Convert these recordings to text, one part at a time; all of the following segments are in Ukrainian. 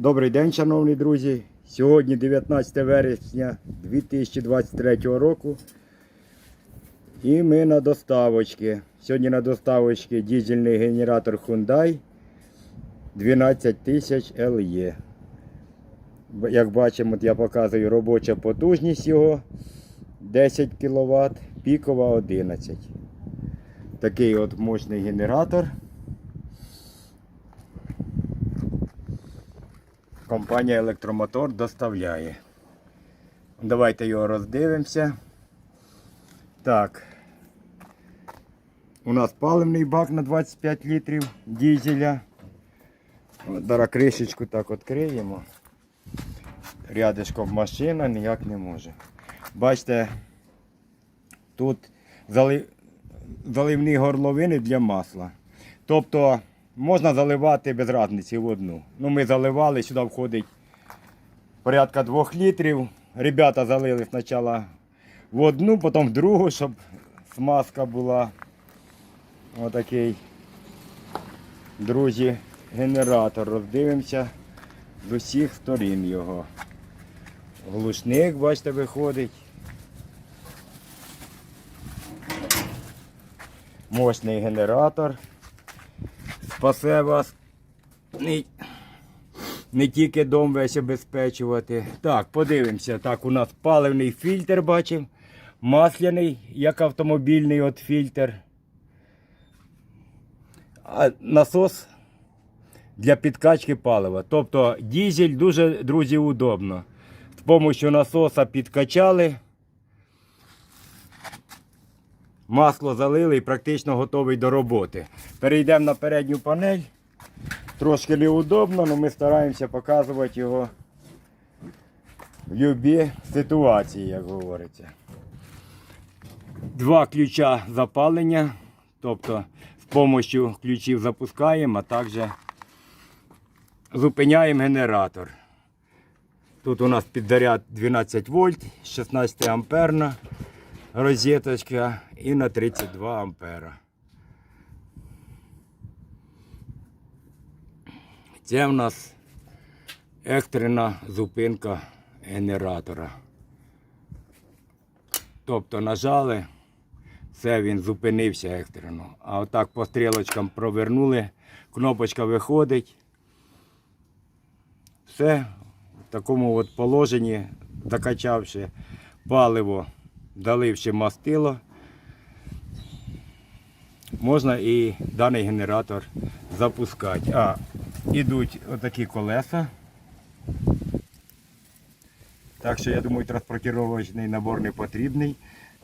Добрий день, шановні друзі. Сьогодні 19 вересня 2023 року. І ми на доставочці. Сьогодні на доставочці дизельний генератор Hyundai 12 тисяч LE. Як бачимо, я показую робоча потужність його 10 кВт, пікова 11. Такий от мощний генератор. Компанія Електромотор доставляє. Давайте його роздивимося. Так. У нас паливний бак на 25 літрів дізеля. Зараз кришечку так відкриємо. Рядишком машина ніяк не може. Бачите, тут зали- заливні горловини для масла. Тобто можна заливати без разниці в одну. Ну, ми заливали, сюди входить порядка 2 літрів. Ребята залили спочатку в одну, потім в другу, щоб смазка була. Отакий. Друзі, генератор. Роздивимося з усіх сторін його. Глушник, бачите, виходить. Мощний генератор. Спасе вас не, не тільки дом весь обезпечувати. Так, подивимося. Так, у нас паливний фільтр бачимо. Масляний, як автомобільний от фільтр. А насос для підкачки палива. Тобто дізель дуже, друзі, удобно. З допомогою насоса підкачали. Масло залили і практично готовий до роботи. Перейдемо на передню панель. Трошки неудобно, але ми стараємося показувати його в будь-якій ситуації, як говориться. Два ключа запалення, тобто з допомогою ключів запускаємо, а також зупиняємо генератор. Тут у нас підзаряд 12 вольт, 16 амперна розеточка і на 32 ампера. Це в нас екстрена зупинка генератора. Тобто нажали, все він зупинився екстрено. А отак по стрілочкам провернули, кнопочка виходить. Все в такому от положенні, закачавши паливо, доливши мастило, можна і даний генератор запускати. А, ідуть отакі колеса. Так що я думаю, транспортировочний набор не потрібний.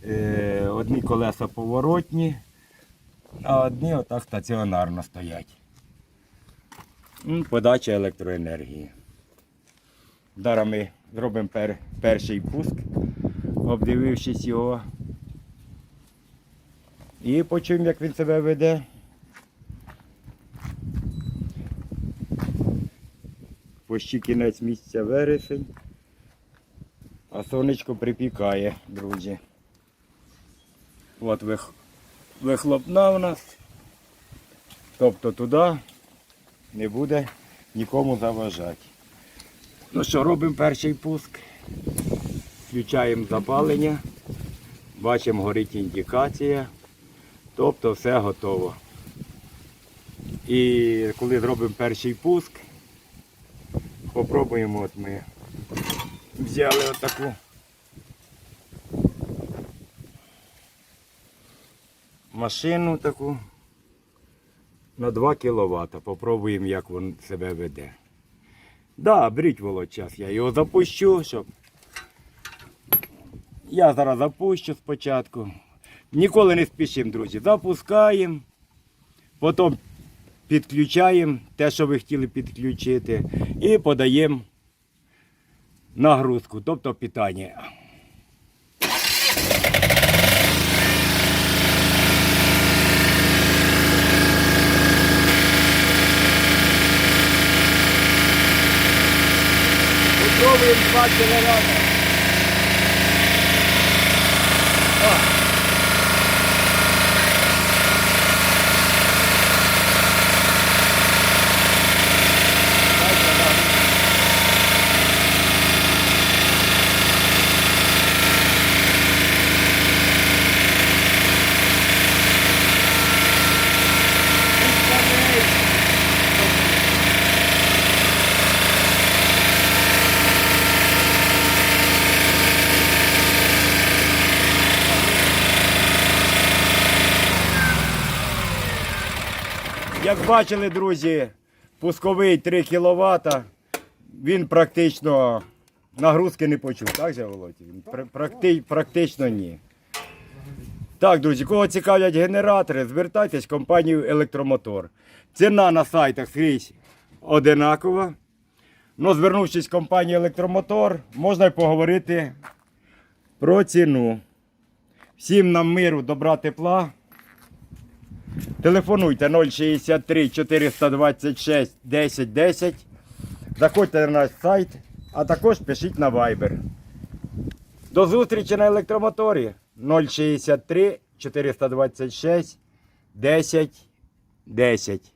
Е, одні колеса поворотні, а одні отак стаціонарно стоять. Подача електроенергії. Зараз ми зробимо пер, перший пуск, обдивившись його. І почуємо, як він себе веде. Почти кінець місяця вересень. А сонечко припікає, друзі. От вих... вихлопна у нас. Тобто туди не буде нікому заважати. Ну що, робимо перший пуск. Включаємо запалення. Бачимо, горить індикація. Тобто все готово. І коли зробимо перший пуск, попробуємо от ми взяли отаку. Машину таку на 2 кВт. Попробуємо, як він себе веде. Да, беріть володь час, я його запущу, щоб. Я зараз запущу спочатку. Ніколи не спішимо, друзі. Запускаємо, потім підключаємо те, що ви хотіли підключити, і подаємо нагрузку, тобто питання. Попробуємо 2 кіловати. Як бачили, друзі, пусковий 3 кВт, він практично нагрузки не почув, так же, Володь? Практи- практично ні. Так, друзі, кого цікавлять генератори, звертайтесь в компанію Електромотор. Ціна на сайтах скрізь одинакова. Ну, звернувшись в компанію Електромотор, можна й поговорити про ціну. Всім нам миру, добра тепла. Телефонуйте 063 426 10 10. Заходьте на наш сайт, а також пишіть на Viber. До зустрічі на електромоторі 063 426 10 10.